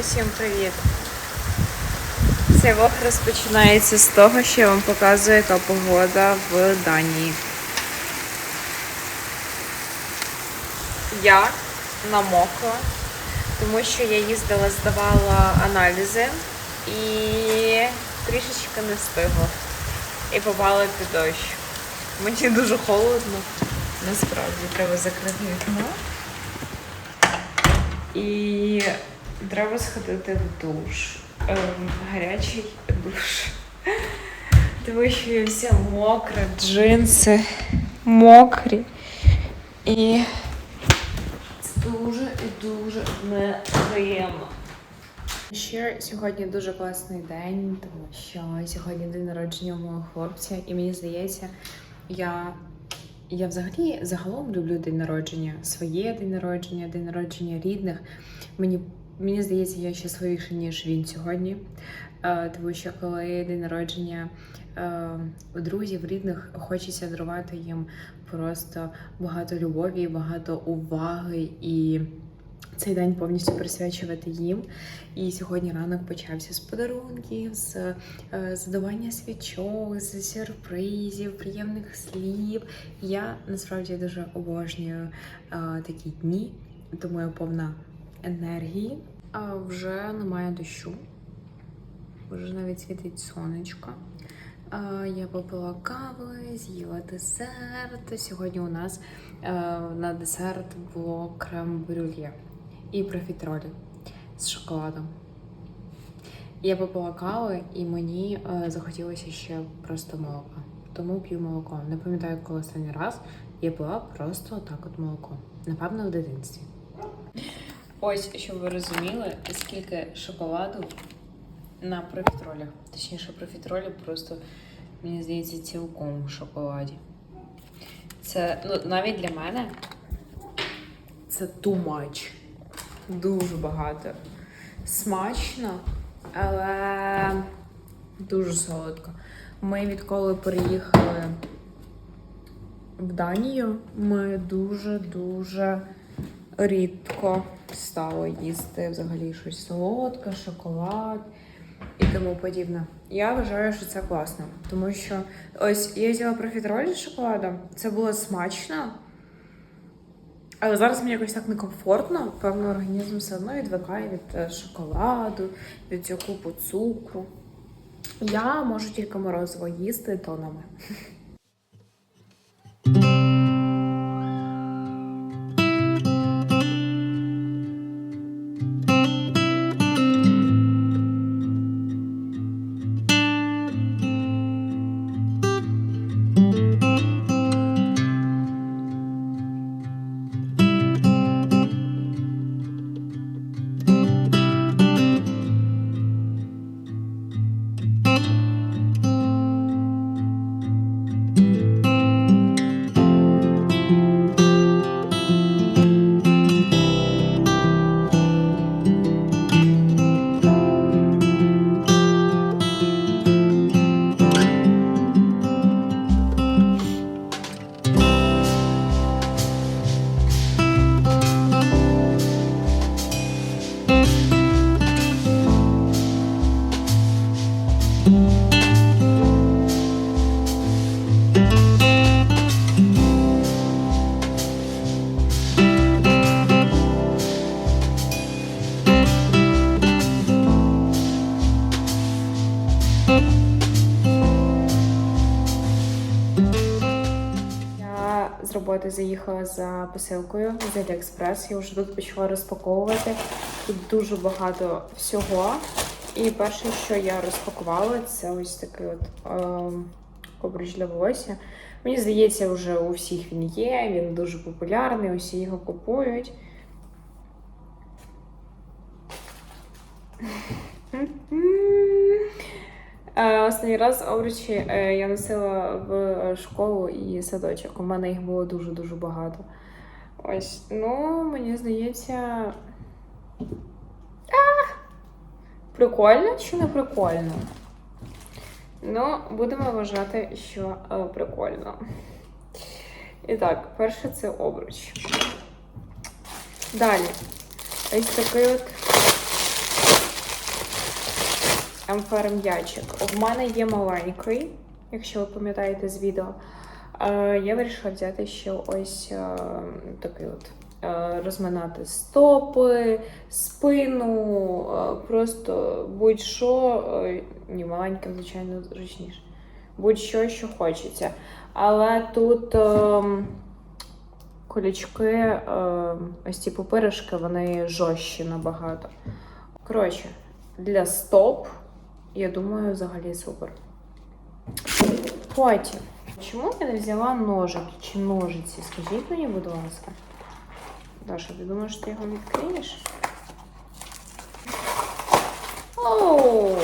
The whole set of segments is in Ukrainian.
Усім привіт! Цей влог розпочинається з того, що я вам показую, яка погода в Данії. Я намокла, тому що я їздила, здавала аналізи і трішечки не встигла. І попала під дощ. Мені дуже холодно. Насправді треба закрити вікно. І треба сходити в душ. Ем, гарячий душ. Тому що я вся мокра, джинси мокрі. І це дуже і дуже неприємно. Ще сьогодні дуже класний день, тому що сьогодні день народження мого хлопця, і мені здається, я я взагалі загалом люблю день народження, своє день народження, день народження рідних. Мені, мені здається, я щасливіша, ніж він сьогодні. Е, тому що коли день народження е, у друзів, рідних, хочеться дарувати їм просто багато любові, багато уваги і. Цей день повністю присвячувати їм. І сьогодні ранок почався з подарунків, з е, задавання свічок, з сюрпризів, приємних слів. Я насправді дуже обожнюю такі дні, тому я повна енергії. А вже немає дощу, вже навіть світить сонечко. Я попила кави, з'їла десерт. Сьогодні у нас е, на десерт було крем-брюльє і профітролі з шоколадом. Я попила кави, і мені е, захотілося ще просто молока. Тому п'ю молоко. Не пам'ятаю, коли останній раз я пила просто так от молоко. Напевно, в дитинстві. Ось, щоб ви розуміли, скільки шоколаду на профітролях. Точніше, профітролі просто, мені здається, цілком в шоколаді. Це ну, навіть для мене це too much. Дуже багато. Смачно, але дуже солодко. Ми відколи переїхали в Данію, ми дуже-дуже рідко стали їсти взагалі щось солодке, шоколад і тому подібне. Я вважаю, що це класно, тому що ось я взяла профітролі з шоколадом, це було смачно. Але зараз мені якось так некомфортно. Певно, організм все одно відвикає від е, шоколаду, від цього купу цукру. Я можу тільки морозиво їсти тонами. З роботи заїхала за посилкою з Аліекспрес. Я вже тут почала розпаковувати. Тут дуже багато всього. І перше, що я розпакувала, це ось такий от ем, обруч для волосся. Мені здається, вже у всіх він є, він дуже популярний, усі його купують. Останній раз обручі е, я носила в школу і садочок. У мене їх було дуже-дуже багато. Ось, ну, мені здається. А! Прикольно чи не прикольно? Ну, будемо вважати, що е, прикольно. І так, перше це обруч. Далі. Ось такий от МФР м'ячик. В мене є маленький, якщо ви пам'ятаєте з відео. Е, Я вирішила взяти ще ось е, такий от. е, Розминати стопи, спину, е, просто будь-що, е, ні, маленьким, звичайно, зручніше. Будь-що, що хочеться. Але тут ем, колючки, ем, ось ці пупиришки, вони жорстчі набагато. Коротше, для стоп, я думаю, взагалі супер. Потім. Чому я не взяла ножик чи ножиці? Скажіть мені, будь ласка. Даша, ти думаєш, ти його відкриєш? Оу!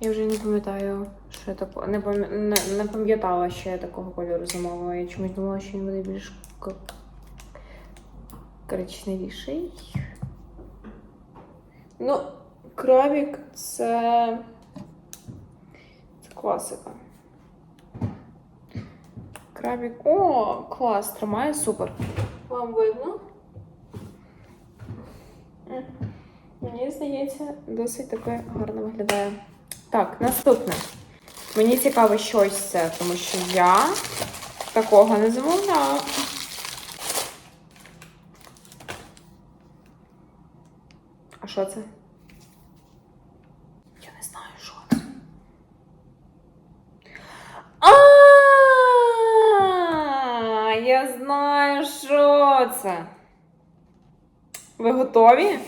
Я вже не пам'ятаю, що я тако... не, пам'я- не, не пам'ятала, що я такого кольору замовила. Я чомусь думала, що він буде більш коричневіший. Ну, крабік це. Це класика. Крабік. О, клас, тримає супер. Вам видно? Мені здається, досить таке гарно виглядає. Так, наступне. Мені цікаво, що ось це, тому що я такого не замовляла. Що це? Я не знаю, що це. А, я знаю, що це. Ви готові?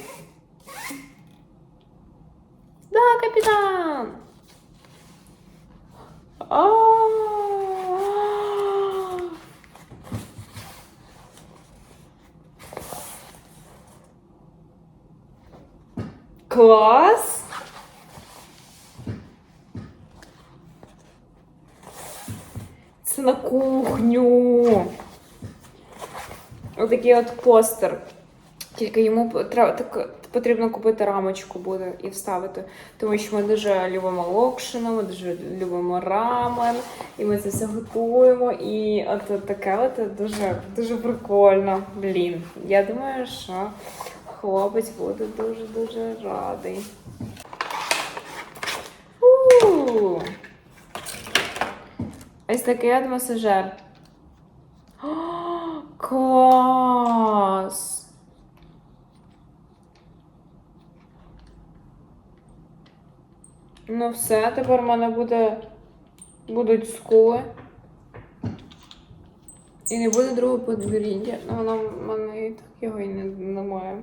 Клас. Це на кухню. Отакий от постер. Тільки йому потрібно купити рамочку буде і вставити. Тому що ми дуже любимо локшину, ми дуже любимо рамен, і ми це все готуємо. І от таке от дуже, дуже прикольно. Блін. Я думаю, що хлопець буде дуже-дуже радий. У! Ось такий от масажер. О, клас! Ну все, тепер в мене буде... будуть скули. І не буде другого подборіддя. Ну, воно в мене і так його і не, немає.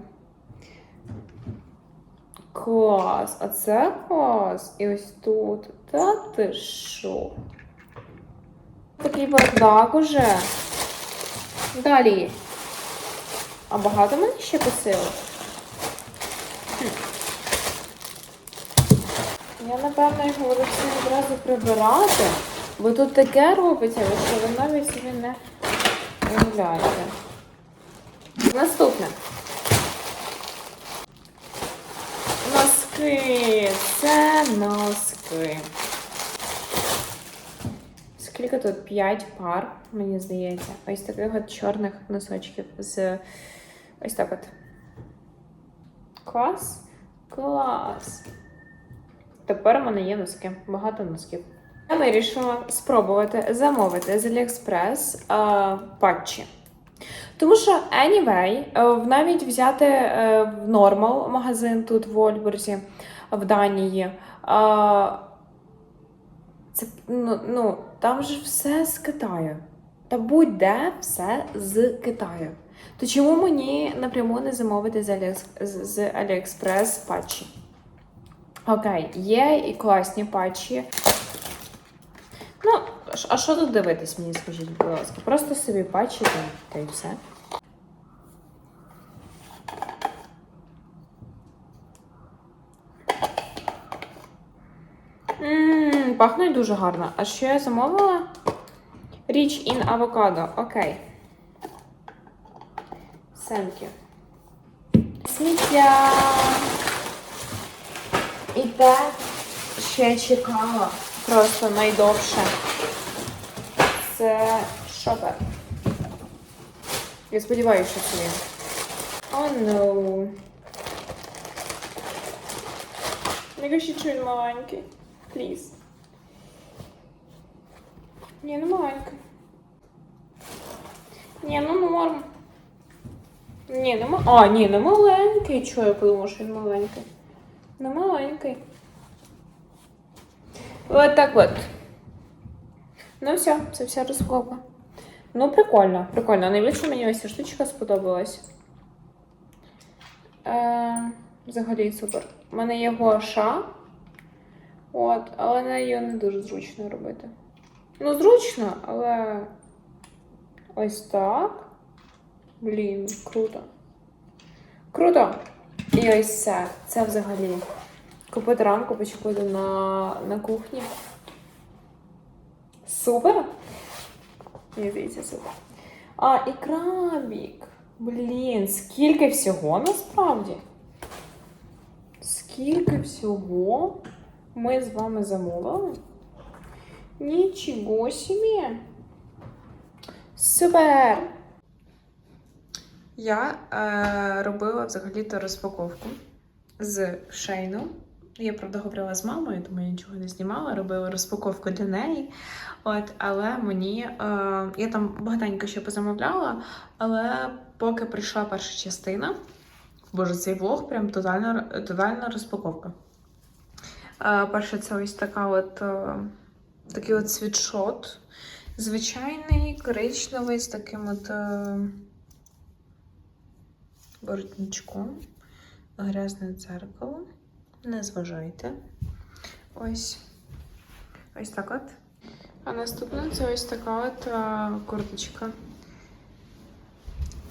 Клас! А це клас! І ось тут. Та ти що? Такий бардак уже. Далі. А багато мене ще посилок? Я напевно його буду все одразу прибирати, бо тут таке робиться, що ви навіть собі не уявляєте. Наступне. Носки. Це носки. Скільки тут? 5 пар, мені здається. Ось таких от чорних носочків з ось так от. Клас? Клас. Тепер у мене є носки, багато носків. Я вирішила спробувати замовити з AliExpress е, патчі. Тому що anyway, е, навіть взяти е, в Normal магазин тут в Ольбурзі, в Данії. е, це, ну, ну, там же все з Китаю. Та будь-де все з Китаю. То чому мені напряму не замовити з, Aliexpress, з, з патчі? Окей, є і класні патчі. Ну, а що тут дивитись, мені скажіть, будь ласка? Просто собі патчі та, й все. Ммм, пахнуть дуже гарно. А що я замовила? Rich in avocado. Окей. Thank. Сміття. І те, я чекала просто найдовше. Це шопер. Я сподіваюся, що це він. О, no. Не кажіть, що він маленький. Пліз. Ні, не маленький. Ні, ну норм. Ні, не ма... А, ні, не маленький. Чого я подумала, що він маленький? Не маленький. От так от. Ну все, це вся розкопка. Ну, прикольно, прикольно. Найбільше мені ось ця штучка сподобалась. Е, взагалі супер. У мене є гуаша. От, але нею не дуже зручно робити. Ну, зручно, але ось так. Блін, круто. Круто! І ось це. Це взагалі. Купити рамку, почекати на, на кухні. Супер! Мені здається, супер. А, і крабік. Блін, скільки всього насправді? Скільки всього ми з вами замовили? Нічого собі. Супер! Я е, робила взагалі-то розпаковку з Шейну. Я правда говорила з мамою, тому я нічого не знімала, робила розпаковку для неї. От, але мені е, я там багатенько ще позамовляла, але поки прийшла перша частина, боже, цей влог прям тотальна, тотальна розпаковка. Е, перше, це ось така от, е, такий от світшот. Звичайний, коричневий, з таким от е, воротничком, грязне дзеркало. Не зважайте. Ось. Ось так от. А наступна це ось така от а, курточка.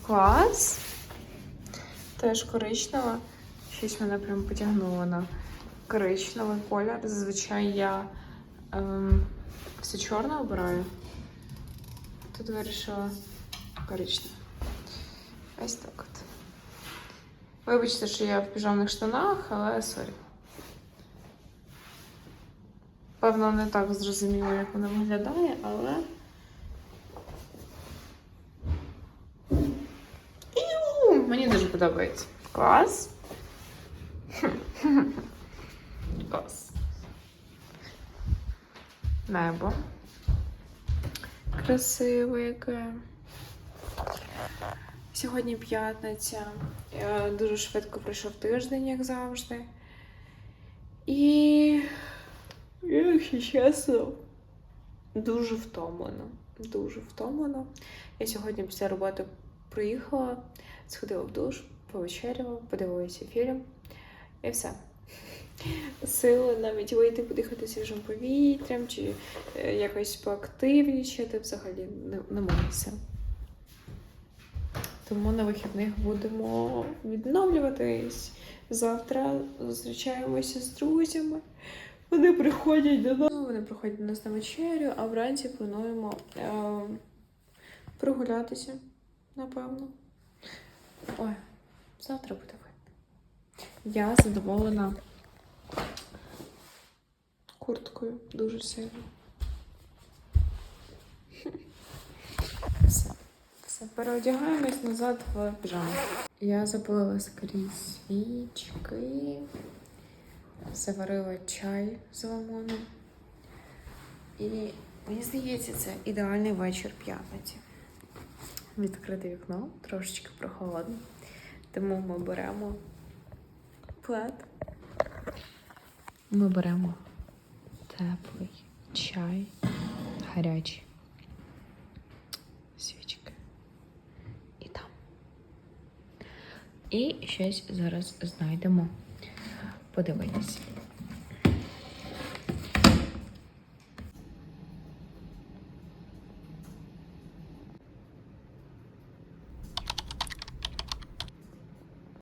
Клас. Теж коричнева. Щось мене прям потягнуло на коричневий колір. Зазвичай я ем, все чорне обираю. Тут вирішила коричневе. Ось так от. Вибачте, що я в піжамних штанах, але сорі. Певно, не так зрозуміло, як вона виглядає, але. Іу, мені дуже подобається. Клас. Клас. Небо. Красиве яке. Сьогодні п'ятниця. Я дуже швидко пройшов тиждень, як завжди. І якщо чесно, дуже втомлена. Дуже втомлена. Я сьогодні після роботи приїхала, сходила в душ, повечеряла, подивилася фільм і все. Сили навіть вийти, подихати свіжим повітрям чи е, якось поактивнічати взагалі не- немає сил. Тому на вихідних будемо відновлюватись. Завтра зустрічаємося з друзями. Вони приходять до нас. Вони приходять до нас на вечерю, а вранці плануємо е, прогулятися, напевно. Ой, завтра буде видно. Я задоволена курткою дуже сильно. Все. Все, переодягаємось назад в піжаму. Я запалила скрізь свічки, заварила чай з лимоном. І мені здається, це ідеальний вечір п'ятниці. Відкрите вікно, трошечки прохолодно. Тому ми беремо плед. Ми беремо теплий чай, гарячий. Свічки. І там. І щось зараз знайдемо. Подивитися.